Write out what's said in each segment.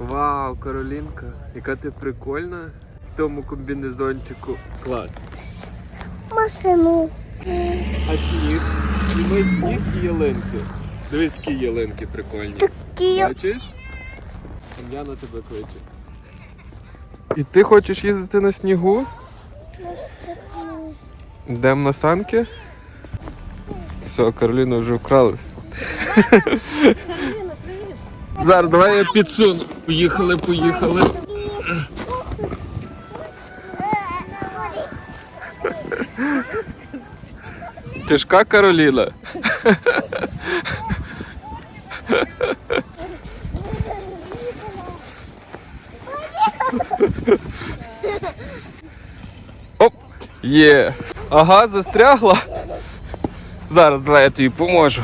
Вау, Каролінка, яка ти прикольна в тому комбінезончику. Клас. Машину. А сніг? Зніми сніг і ялинки. Дивись, які ялинки прикольні. Такі. Бачиш? Сім'яна тебе кличе. І ти хочеш їздити на снігу? Йдемо на санки? Все, Кароліну вже вкрали. Зараз давай я підсуну. Поїхали, поїхали. Тяжка Кароліна. Оп! Є. Ага, застрягла. Зараз давай я тобі поможу.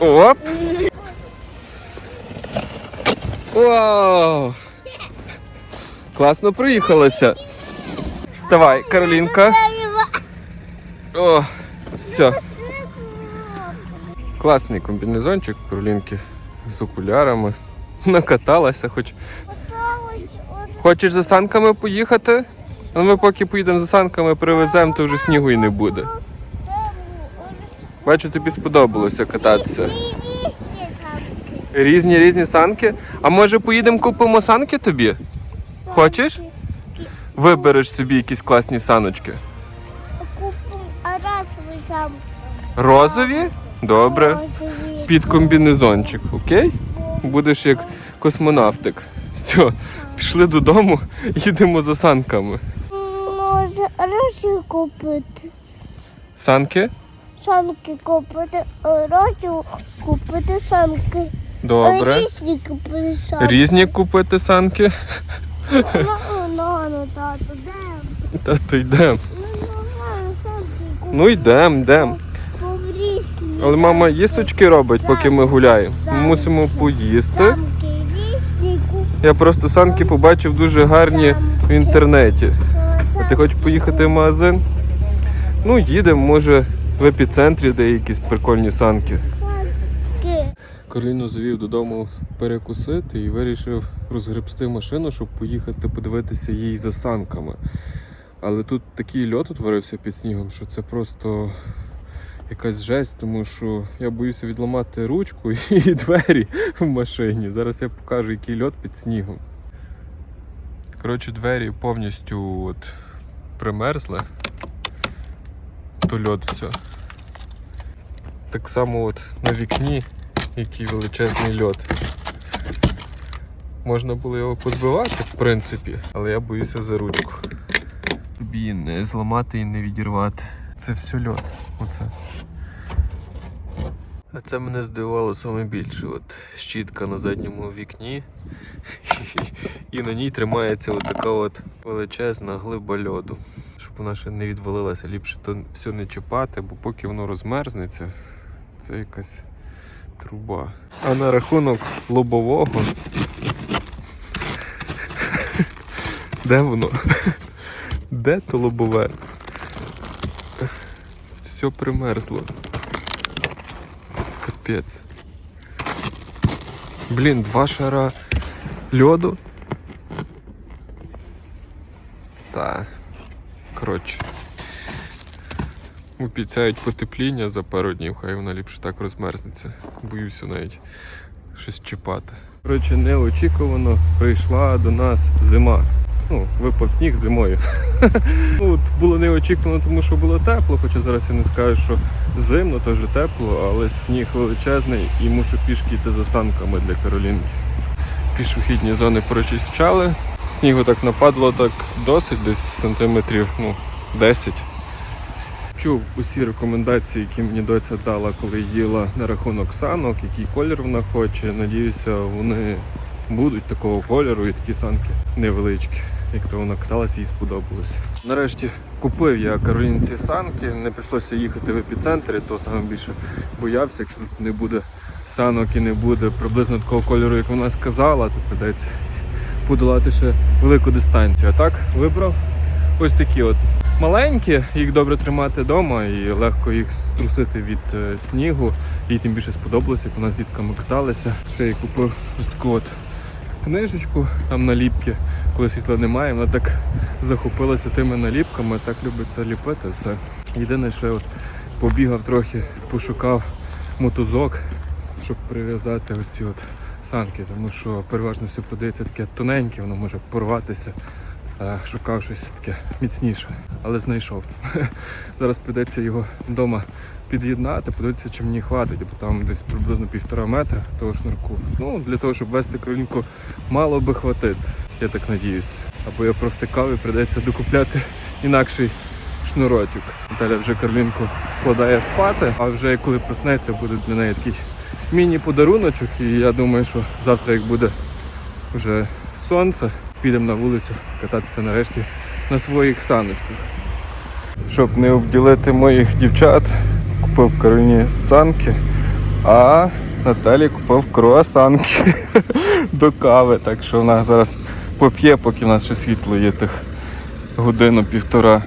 Оп. Вау! Класно приїхалося. Вставай, Каролінка. О, все. Класний комбінезончик Каролінки з окулярами. Накаталася, хоч. Хочеш за санками поїхати? Ну ми поки поїдемо за санками, привеземо, то вже снігу і не буде. Бачу, тобі сподобалося кататися. Різні різні санки. А може поїдемо купимо санки тобі? Хочеш? Вибереш собі якісь класні саночки. Купимо разовий сам. Розові? Добре. Розовий. Під комбінезончик, окей? Будеш як космонавтик. Все, пішли додому, їдемо за санками. Може розі купити. Санки? Самки купити, розі купити самки. Добре. Різні купити самки. Різні купити санки. Ну, ну, ну, тату, йдемо. Ну. Ну йдемо, йдемо. Але мама їсточки робить, поки ми гуляємо. Ми мусимо поїсти. Я просто санки побачив дуже гарні в інтернеті. А ти хочеш поїхати в магазин? Ну, їдемо, може, в епіцентрі, де є якісь прикольні санки. Кароліну завів додому перекусити і вирішив розгребсти машину, щоб поїхати подивитися їй за санками. Але тут такий льот утворився під снігом, що це просто якась жесть, тому що я боюся відламати ручку і двері в машині. Зараз я покажу, який льот під снігом. Коротше, двері повністю от примерзли. То льот все. Так само от на вікні який величезний льот. Можна було його позбивати, в принципі, але я боюся за ручку. Тобі не зламати і не відірвати. Це все льот. Оце. А це мене здивувало саме більше. От щітка на задньому вікні. І на ній тримається така от величезна глиба льоду. Щоб вона ще не відвалилася, ліпше то все не чіпати, бо поки воно розмерзнеться, це якась труба. А на рахунок лобового. Де воно? Де то лобове? Все примерзло. Капець. Блін, два шара льоду. Та. Коротше. Обіцяють потепління за пару днів, хай вона ліпше так розмерзнеться. Боюся навіть щось чіпати. Коротше, неочікувано прийшла до нас зима. Ну, випав сніг зимою. ну, от було неочікувано, тому що було тепло, хоча зараз я не скажу, що зимно, теж тепло, але сніг величезний і мушу пішки йти за санками для Каролінки. Пішохідні зони прочищали. Снігу так нападло так досить, десь сантиметрів ну, 10 чув усі рекомендації, які мені доця дала, коли їла на рахунок санок, який колір вона хоче. Надіюся, вони будуть такого кольору і такі санки невеличкі. Як то вона каталася, їй сподобалося. Нарешті купив я Каролінці санки, не прийшлося їхати в епіцентр, то саме більше боявся, якщо тут не буде санок і не буде приблизно такого кольору, як вона сказала, то придеться подолати ще велику дистанцію. А так вибрав ось такі от маленькі, їх добре тримати вдома і легко їх струсити від е, снігу. Їй тим більше сподобалося, як вона з дітками каталися. Ще я купив ось таку от книжечку, там наліпки, коли світла немає. Вона так захопилася тими наліпками, так любить це ліпити все. Єдине, що я от побігав трохи, пошукав мотузок, щоб прив'язати ось ці от санки, тому що переважно все подається таке тоненьке, воно може порватися. Е, Шукав щось таке міцніше, але знайшов. Зараз прийдеться його вдома під'єднати, подивитися, чи мені хватить, бо там десь приблизно півтора метра того шнурку. Ну, для того, щоб вести кролінку, мало би хватити, я так надіюсь. Або я провтикав і прийдеться докупляти інакший шнурочок. Наталя вже Карлінку вкладає спати, а вже коли проснеться, буде для неї такий міні-подаруночок. І я думаю, що завтра, як буде вже сонце, підемо на вулицю кататися нарешті на своїх саночках. Щоб не обділити моїх дівчат, купив Кароліні санки, а Наталі купив круасанки до кави. Так що вона зараз поп'є, поки в нас ще світло є тих годину-півтора.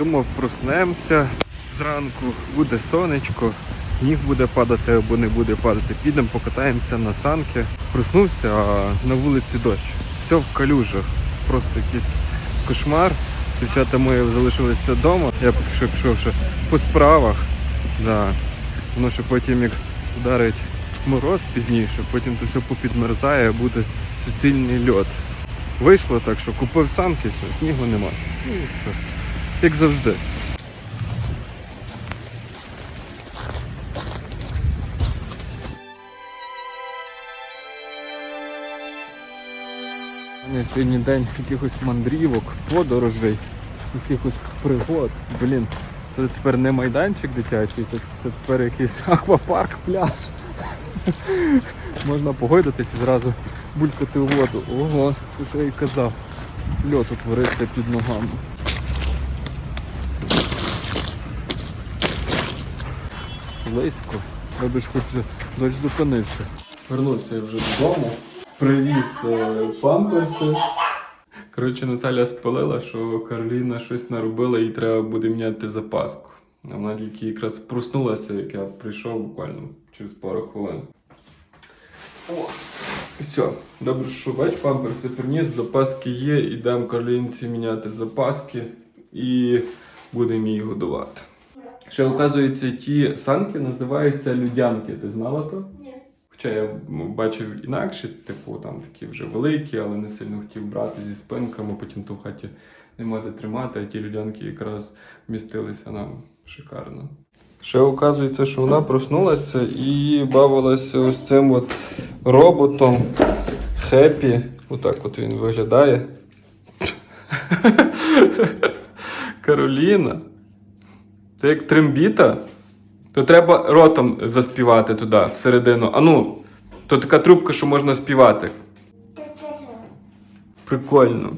Думав, проснемося зранку, буде сонечко, сніг буде падати або не буде падати. Підемо, покатаємося на санки. Проснувся, а на вулиці дощ. Все в калюжах. Просто якийсь кошмар. Дівчата мої залишилися вдома. Я поки що пішов ще по справах. Да. Воно ще потім як ударить мороз пізніше, потім то все попідмерзає, буде суцільний льот. Вийшло так, що купив санки, все, снігу нема. Ну, все. Як завжди. Мене сьогодні день якихось мандрівок, подорожей, якихось пригод. Блін, це тепер не майданчик дитячий, це тепер якийсь аквапарк, пляж. Можна погойдатись і зразу булькати у воду. Ого, що я і казав. Льот утворився під ногами. Слизько. Аби ж хоч дощ зупинився. Вернувся я вже додому. Привіз е, памперси. Коротше, Наталя спалила, що Кароліна щось наробила і треба буде міняти запаску. А вона тільки якраз проснулася, як я прийшов буквально через пару хвилин. О, все, добре, що бач, памперси приніс, запаски є, ідемо Каролінці міняти запаски і будемо її годувати. Ще, оказується, ті санки називаються людянки. Ти знала то? Ні. Хоча я бачив інакше, типу там такі вже великі, але не сильно хотів брати зі спинками, потім то в хаті нема де тримати, а ті людянки якраз вмістилися нам шикарно. Ще оказується, що вона проснулася і бавилася ось цим от роботом Хеппі. Отак от він виглядає. Кароліна. Це як трембіта, то треба ротом заспівати туди, всередину. А ну, то така трубка, що можна співати. Прикольно.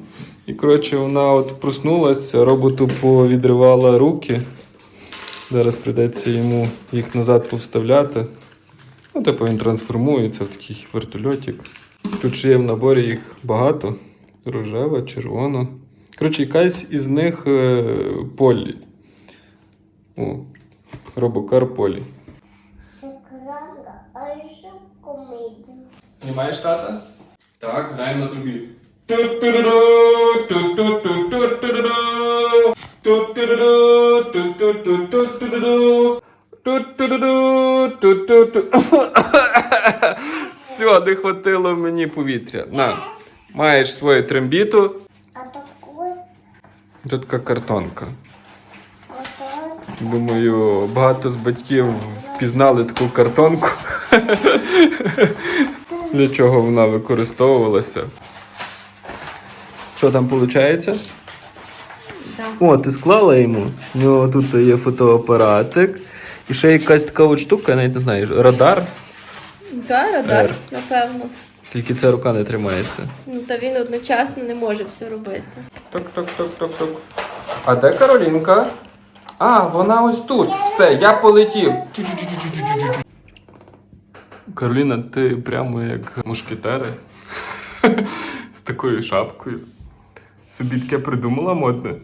І коротше, вона от проснулася, роботу повідривала руки. Зараз прийдеться йому їх назад повставляти. Ну, типу він трансформується в такий вертольотик. Тут ще є в наборі їх багато. Рожева, червона. Коротше, якась із них е, полі. О, робокар полі. Знімаєш тата? Так, граємо на трубі. Все, не хватило мені повітря. На, маєш свою трембіту. А такой, Тут така картонка. Думаю, багато з батьків впізнали таку картонку. Для чого вона використовувалася. Що там виходить? О, ти склала йому. У нього тут є фотоапаратик. І ще якась така от штука, я навіть не знаю, радар, Так, радар, Р. напевно. тільки ця рука не тримається. Ну та він одночасно не може все робити. Ток, ток, ток, ток, ток. А де Каролінка? А, вона ось тут. Все, я полетів. Кароліна, ти прямо як мушкетери з такою шапкою. Собі таке придумала модне.